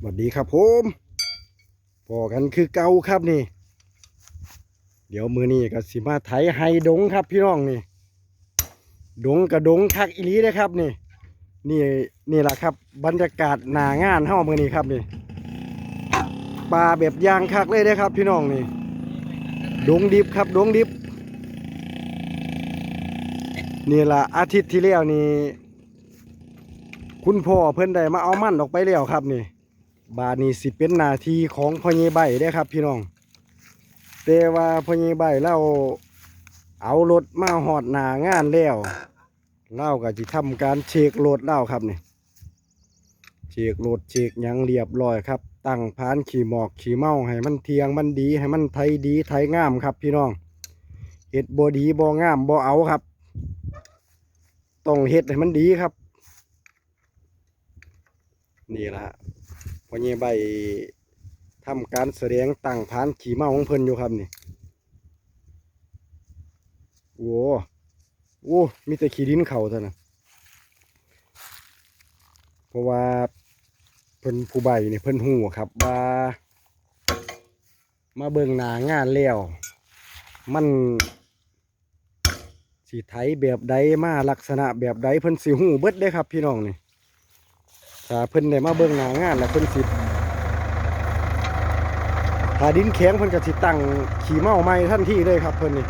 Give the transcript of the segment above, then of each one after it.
สวัสดีครับผมพอกันคือเก่าครับนี่ เดี๋ยวมือนี้ก็สิมาไถไฮดงครับพี่น้องนี่ดงกับดงคักอีลีนะครับนี่ นี่นี่แหละครับ บรรยากาศหนางานเฮ้ามือนี้ครับนี่ปลาแบบยางคักเลยนะครับ พี่น้องนี่ ดงดิบครับดงดิบ นี่แหละอาทิตย์ที่แล้วนี่ คุณพ่อเพิ่อนได้มาเอามันออกไปแล้วครับนี่ บาดนี้สิเป็นหนาทีของพ่อเยใบได้ครับ พี่น้องแต่ว่าพ่อเยใบเราเอารถมาหอดหนางานแล้วเราก็จะทำการเช็ครถเล่าครับเนี่ยเช็ครถเช็คยังเรียบร้อยครับ ตั้งพานขี่หมอกขี่เมาให้มันเทียงมันดีให้มันไทยดีไทยงามครับ พี่น้องเฮ็ดบ่ดีบ่งามบ่เอาครับต้องเฮ็ดให้มันดีครับ นี่แหละ พ่อเยใบทำการแสดงตั้งพานขี่เมาของเพิ่นอยู่ครับนี่โอ้โอ้มีแต่ขี้ดินเขาเท่านั้นเพราะว่าเพิ่นผู้ใบเนี่ยเพิ่นหูครับว่ามาเบิ่งหนางานแล้ว มันสีไถแบบใดมาลักษณะแบบใดเพิ่นสิหูเบิดได้ครับพี่น้องนี่ ถ้าเพิ่นได้มาเบิ่งหน้างานแล้วเพิ่นสิถ้าดินแข็งเพิ่นก็สิตั้งขี่เมาใหม่ทันทีเลยครับเพิ่นนี่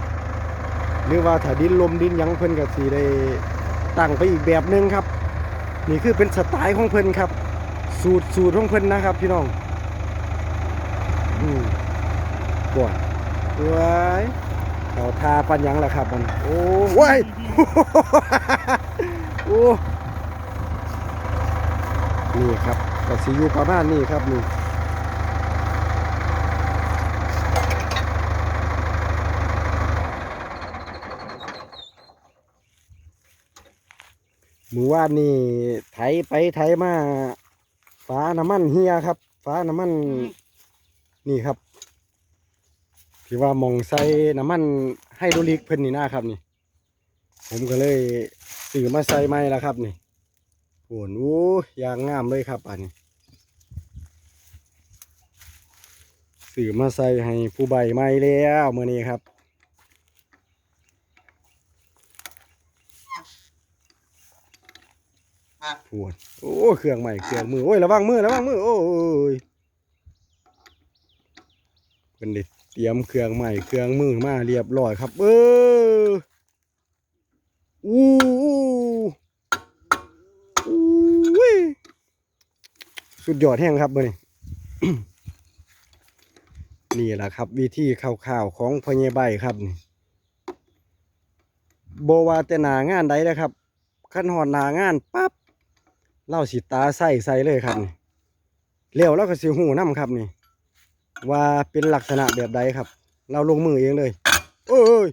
หรือว่าถ้าดินลมดินยังเพิ่นก็สิได้ตั้งไปอีกแบบหนึงครับ นี่คือเป็นสไตล์ของเพิ่นครับ สูตรสูตรของเพิ่นนะครับ พี่น้องอืมปวดว้ายเขาทาปันยังแหละครับมันโอ้ว้ายโอ้ นี่ครับก็สิอยู่ประมาณนี้ครับนี่มือว่านี่ไถไปไถมาฟ้าน้ำมันเฮียครับฟ้าน้ำมันนี่ครับที่ว่ามองใส่น้ำมันให้โดรลิกเพิ่นนี่นะครับนี่ ผมก็เลยซื้อมาใส่ใหม่แล้วครับนี่ โอ้โหยางงามเลยครับอันนี้สื่อมาใส่ให้ผู้ใบไม้แล้วเมื่อนี้ครับปวดโอ้เครื่องใหม่เครื่องมือโอ้ยระวังมือระวังมือโอ้ยเป็นเด็ดเตรียมเครื่องใหม่เครื่องมือมาเรียบร้อยครับ เอออู้อู้อุ้ย สุดยอดแห้งครับมื่อนี้นี่แหละครับ วิธีข่าวๆของพญใบครับนี่โบวาแต่หนางานใดนะครับขั้นหอดหนางานปั๊บเล่าสิตาใส่ใส่เลยครับนี่เลี้ยวแล้วก็สิหูน้ำครับนี่ ว่าเป็นลักษณะแบบใดครับ เราลงมือเองเลยโอ้ย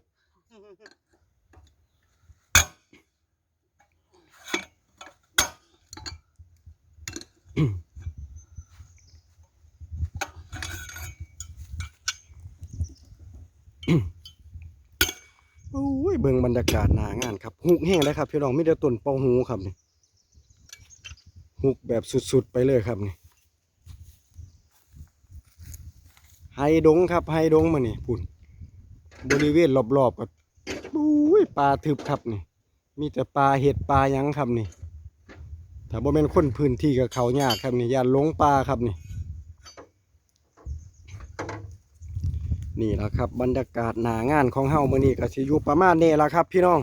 โอ้ยเบิ่งบรรยากาศหนางานครับหุกแห้งเลยครับพี่น้องไม่ได้ต้นเปาหูครับนี่หุกแบบสุดๆไปเลยครับนี่ไฮดงครับไฮดงมานี่พุ่นบริเวณรอบๆกับโอ้ยปลาทึบครับนี่ มีแต่ปลาเห็ดปลาหยังครับนี่ถ้าบ่แม่นคนพื้นที่กับเขายากครับนี่ย่าหลงปลาครับนี่ นี่แหละครับ บรรยากาศหนางานของเฮามื้อนี้ก็สิอยู่ประมาณนี้ละครับ พี่น้อง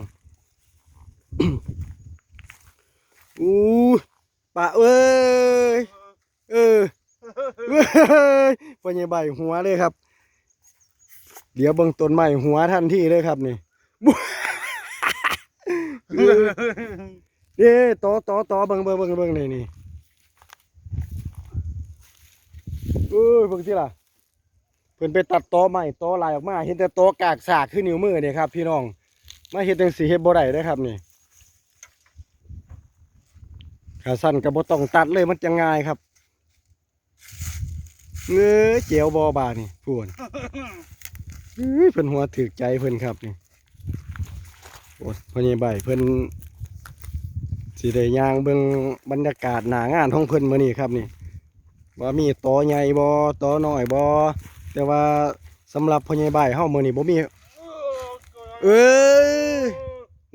อู้ปะเอ้ยเออเว้ยพ่อใหญ่ใบหัวเลยครับ เดี๋ยวเบิ่งต้นไม้หัวทันทีเลยครับนี่เออเด้ต่อต่อต่อเบิ่งเบิ่งเบิ่งเบิ่งนี่นี่เอ้ยเบิ่งสิล่ะ พิ่นไปตัดตอใหม่ตอลายออกมาเห็นแต่ตอกากสากขึ้นนิ้วมือเนี่ยครับ พี่น้องมาเฮ็ดจังสีเฮ็ดบ่ได้เด้ครับนี่ขาสั้นก็บ่ต้องตัดเลยมันจะง่ายครับเงอเจียวบอบานี่พวนเอ้ยเพิ่นหัวถึกใจเพิ่นครับนี่โอ้พ่อใหญ่ใบเพิ่นสิได้ยางเบิ่งบรรยากาศหนางานของเพิ่นมื้อนี้ครับนี่ว่ามีตอใหญ่บ่ตอน้อยบ่ แต่ว่าสำหรับพ่อใหญ่ใบายเฮามื้อนี้บ่มีเอ้ย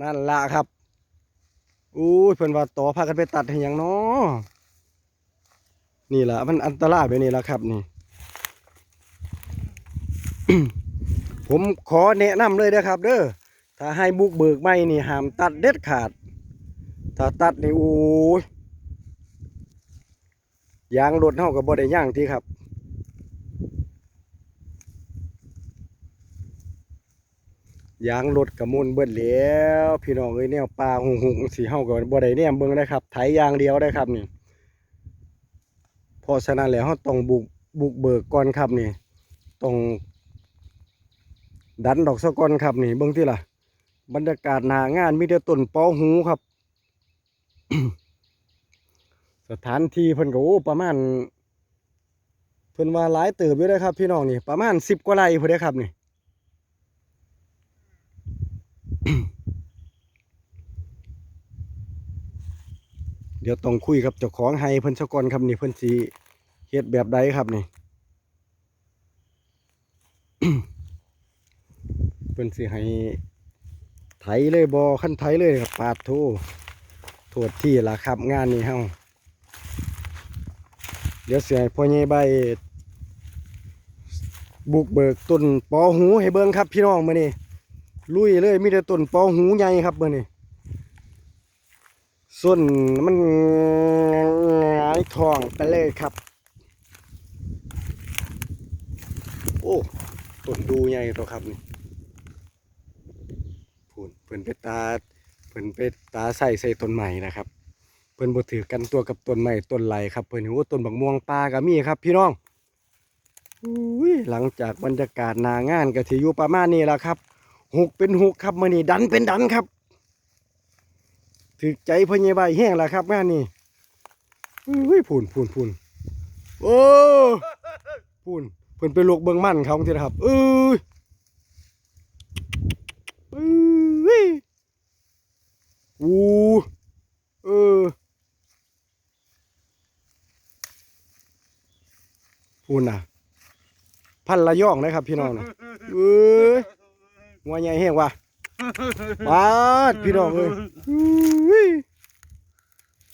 นั่นละครับอู้เพิ่นว่าต่อพากันไปตัดให้หยังเนาะนี่ล่ะมันอันตรายแบบนี้ล่ะครับนี่ ผมขอแนะนำเลยนะครับ เด้อถ้าให้บุกเบิกไม่นี่ห้ามตัดเด็ดขาด ถ้าตัดนี่โอ้ยยางรถเฮาก็บ่ได้ย่างที่ครับ ยางรถกระมุนเบิดแล้ว พี่น้องเอ้ยแนวปลาหุงหุงสีเฮาก็บ่ได้แนมเบิ่งได้ครับไถยางเดียวได้ครับนี่พราะฉะนั้นแล้วเฮาต้องบุกบุกเบิกก่อนครับนี่ต้องดันดอกสะกอนครับนี่เบิ่งที่ล่ะ บรรยากาศหนางานมีแต่ต้นปอหูครับ สถานที่เพิ่นก็โอ้ประมาณเพิ่นว่าหลายเติบอยู่เด้ครับ พี่น้องนี่ประมาณ10กว่าไร่พุ่นเด้ครับนี่ ดี๋ยวต้องคุยกับเจ้าของไฮเพิ่นซะก่อนครับนี่เพิ่นสิเฮ็ดแบบใดครับนี่เพิ่นสิให้ไถเลยบ่คันไถเลยครับปาดโทโทษที่ละครับงานนี้เฮาเดี๋ยวเสิให้พ่อใหญ่ใบบุกเบิกต้นปอหูให้เบิ่งครับพี่น้องมื้อนี้ลุยเลยมีแต่ต้นปอหูใหญ่ครับมื้อนี้ ส่วนมันหงายทองไปเลยครับ โอ้ต้นดูใหญ่ตัวครับนี่พูนเพิ่นไปตาเพิ่นไปตาใส่ใส่ต้นใหม่นะครับ เพิ่นบ่ถือกันตัวกับต้นใหม่ต้นไหลครับเพิ่นโอ้ต้นบักม่วงปลาก็มีครับ พี่น้องอุ้ยหลังจากบรรยากาศนางานก็สิอยู่ประมาณนี้ล่ะครับหกเป็นหกครับมื้อนี้ดันเป็นดันครับ ถึกใจพญาใบแห้งแล้วครับงานนี้อุ้ยพูนพูนพูนโอ้พูนเพิ่นไปลวกเบิงมันเขาทีนะครับเอ้ยเอ้ยอู้เออพูนน่ะ พันละย่องนะครับพี่น้องนะเอ้ยงัวใหญ่แห้งว่ะ ปาดพี่น้องเอ้ยอุ้ย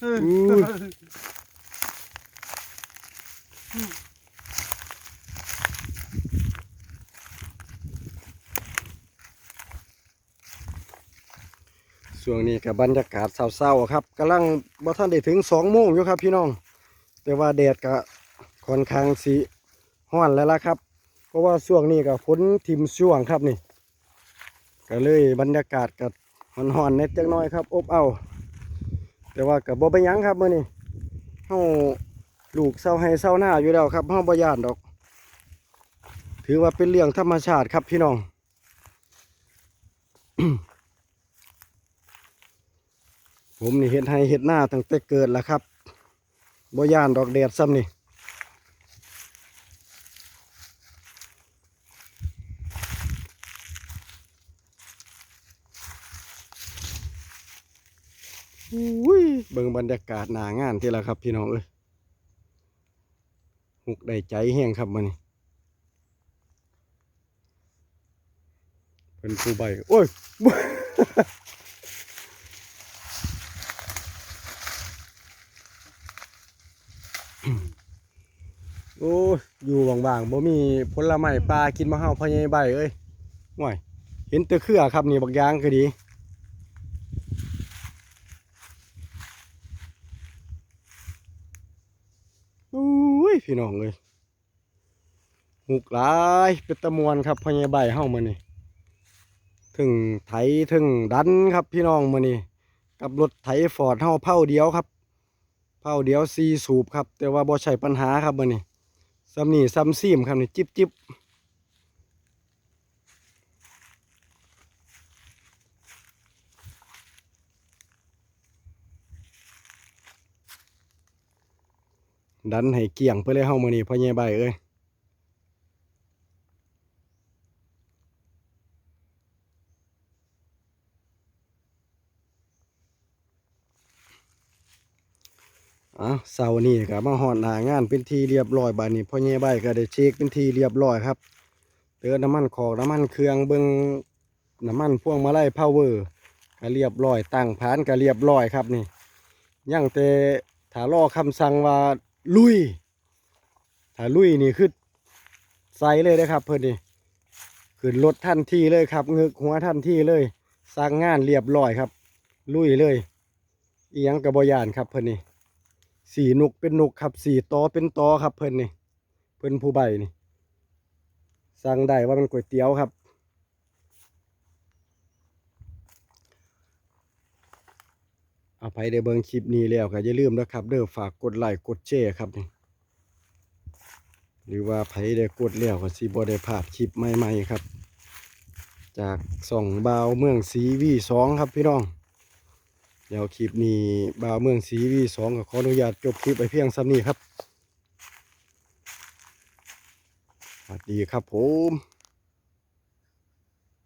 อุ้ยช่วงนี้กับบรรยากาศเศร้าๆครับกำลังบ่ท่านได้ถึงสองโมงอยู่ครับพี่น้อง แต่ว่าแดดก็ค่อนข้างสีห้อนแล้วล่ะครับ เพราะว่าช่วงนี้ก็ฝนทิมช่วงครับนี่ ก็เลยบรรยากาศกับมันหอนเน็ดจักหน้อยครับ อบเอา แต่ว่ากับบ่ไปยังครับมื้อนี้เฮาลูกเศร้าให้เศร้าหน้าอยู่แล้วครับเฮาบ่ย่านดอก ถือว่าเป็นเรื่องธรรมชาติครับพี่น้องผมนี่เฮ็ดให้เฮ็ดหน้าตั้งแต่เกิดแล้วครับบ่ย่านดอกแดดซ้ำนี่ เบิ่งบรรยากาศหนางานที่ละครับ พี่น้องเอ้ยหุกได้ใจแห้งครับมันเป็นผู้ใบโอ้ยโอ้ยอยู่ว่างๆบ่มีผลไม้ปลากินมะเฮาพ่อใหญ่ใบเอ้ยห่วยเห็นตะเครือครับนี่บักยางคือดี อุ้ย พี่น้องเลยหุกหลายเป็นตะมวนครับพญาใบเฮ้ามานี่ถึงไถถึงดันครับพี่น้องมานี่กับรถไถฟอร์ดเฮ้าเผาเดียวครับเผาเดียวซีสูบครับ แต่ว่าบ่ใช่ปัญหาครับมานี่ซ้ำนี่ซ้ำซีมครับนี่จิบจิบ ดันให้เกี่ยงไปเลยเฮ้ามานี่พญาใบเอ้ยอะเสาร์นี้ก็มาหอดหนางานเป็นทีเรียบร้อยบานี้พ่อใหญ่ใบก็ได้เช็คเป็นทีเรียบร้อยครับเติมน้ำมันขอกน้ำมันเครื่องเบิ่งน้ำมันพ่วงมาไลัยพาวเวอร์ก็เรียบร้อยตั้งผานก็เรียบร้อยครับนี่ยังแต่ถ้ารอคำสั่งว่า ลุย ถ้าลุยนี่คือใส่เลยนะครับ เพิ่อนนี่ขึ้นรถทันทีเลยครับเงึกหัวทันทีเลยสั่งงานเรียบร้อยครับ ลุยเลยเอียงกระบอยานครับ เพิ่อนนี่สี่นุกเป็นนุกครับสี่ตอเป็นตอครับ เพิ่อนนี่เพิ่อนผู้ใบนี่สั่งได้ว่ามันก๋วยเตี๋ยวครับ เอาไปได้เบิ่งคลิปนี้แล้วก็อย่าลืมนะครับเด้อฝากกดไลค์กดแชร์ครับนี่หรือว่าไผได้กดแล้วก็สิบ่ได้พลาดคลิปใหม่ๆครับ จากส่องบาวเมืองสีวีสองครับพี่น้องเดี๋ยวคลิปนี้บาวเมืองสีวีสองก็ขออนุญาตจบคลิปไปเพียงซ้ำนี้ครับสวัสดีครับผม